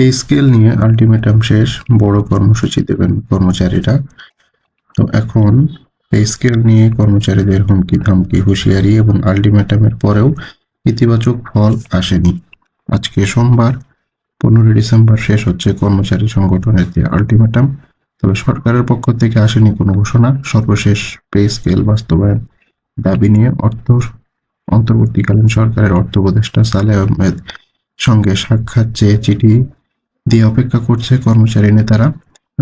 Pay scale নিয়ে ultimatum শেষ, বড় কর্মসূচি দেবেন কর্মচারীরা। তো এখন পে স্কেল নিয়ে কর্মচারীদের হুমকি ধামকি, হুঁশিয়ারি এবং আলটিমেটামের পরেও ইতিবাচক ফল আসেনি। আজকে সোমবার, পনেরোই ডিসেম্বর শেষ হচ্ছে কর্মচারী সংগঠনের যে আলটিমেটাম। তবে সরকারের পক্ষ থেকে আসেনি কোনো ঘোষণা। সর্বশেষ পে স্কেল বাস্তবায়ন দাবি নিয়ে অর্থ, অন্তর্বর্তীকালীন সরকারের অর্থ উপদেষ্টা সালে আহমেদ সঙ্গে সাক্ষাৎ চেয়ে চিঠি দিয়ে অপেক্ষা করছে কর্মচারী নেতারা।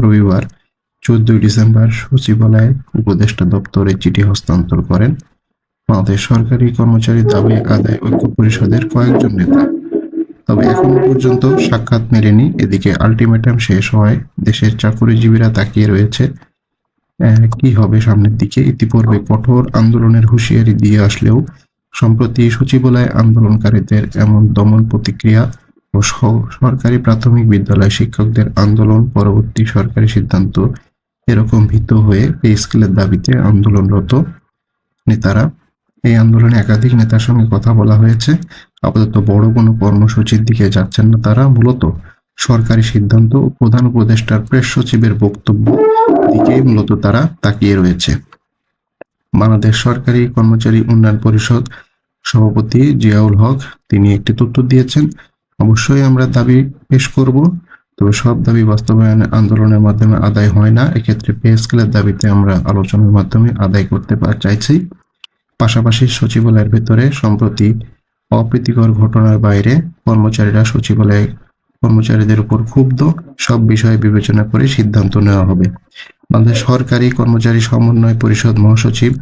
রবিবার চোদ্দই ডিসেম্বর সচিবালয়ে উপদেষ্টা দপ্তরে চিঠি হস্তান্তর করেন। বাংলাদেশ সরকারি কর্মচারী দাবি, আদায় ঐক্য পরিষদের কয়েকজন নেতা। তবে এখনও পর্যন্ত সাক্ষাৎ মেলেনি। এদিকে আলটিমেটাম শেষ হওয়ায় দেশের চাকরিজীবীরা তাকিয়ে রয়েছে। কি হবে সামনের দিকে? ইতিপূর্বে কঠোর আন্দোলনের হুঁশিয়ারি দিয়ে আসলেও, সম্প্রতি সচিবালয় আন্দোলনকারীদের এমন দমন প্রতিক্রিয়া ও সরকারি প্রাথমিক বিদ্যালয় শিক্ষকদের আন্দোলন পরবর্তী সরকারি সিদ্ধান্ত এরকম ভীত হয়ে পে স্কেলের দাবিতে আন্দোলনরত নেতারা। এই আন্দোলনে একাধিক নেতার সঙ্গে কথা বলা হয়েছে। আপাতত বড় কোনো কর্মসূচির দিকে যাচ্ছেন না তারা। মূলত সরকারি সিদ্ধান্ত ও প্রধান উপদেষ্টার প্রেস সচিবের বক্তব্য দিকেই মূলত তারা তাকিয়ে রয়েছে। বাংলাদেশ সরকারি কর্মচারী উন্নয়ন পরিষদ সভাপতি জিয়াউল হক তিনি একটি তথ্য দিয়েছেন। অবশ্যই আমরা দাবি পেশ করব, তবে সব দাবি বাস্তবায়নে আন্দোলনের মাধ্যমে আদায় হয় না। এক্ষেত্রে পে স্কেলের দাবিতে আমরা আলোচনার মাধ্যমে আদায় করতে চাইছি। পাশাপাশি সচিবালয়ের ভেতরে সম্প্রতি অপ্রীতিকর ঘটনার বাইরে কর্মচারীরা সচিবালয়ে কর্মচারীদের উপর ক্ষুব্ধ। সব বিষয়ে বিবেচনা করে সিদ্ধান্ত নেওয়া হবে। বাংলাদেশ সরকারি কর্মচারী সমন্বয় পরিষদ মহাসচিব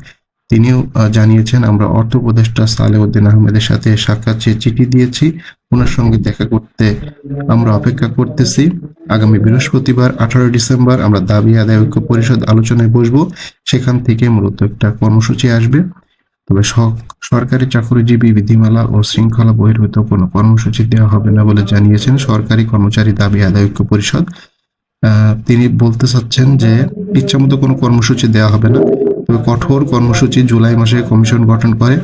তিনিও জানিয়েছেন, আমরা অর্থ উপদেষ্টা সালেউদ্দিন আহমেদের সাথে সাক্ষাৎ চিঠি দিয়েছি। ওনার সঙ্গে দেখা করতে আমরা অপেক্ষা করতেছি। আগামী বৃহস্পতিবার, আঠারোই ডিসেম্বর, আমরা দাবি আদায় ঐক্য পরিষদ আলোচনায় বসবো। সেখান থেকে মূলত একটা কর্মসূচি আসবে। তবে সরকারি চাকরিজীবী বিধিমালা ও শৃঙ্খলা বহির্ভূত কোনো কর্মসূচি দেওয়া হবে না বলে জানিয়েছেন সরকারি কর্মচারী দাবি আদায় ঐক্য পরিষদ। তিনি বলতে চাচ্ছেন যে, ইচ্ছামতো কোনো কর্মসূচি দেওয়া হবে না। তবে কঠোর কর্মসূচি জুলাই মাসে কমিশন গঠন করে।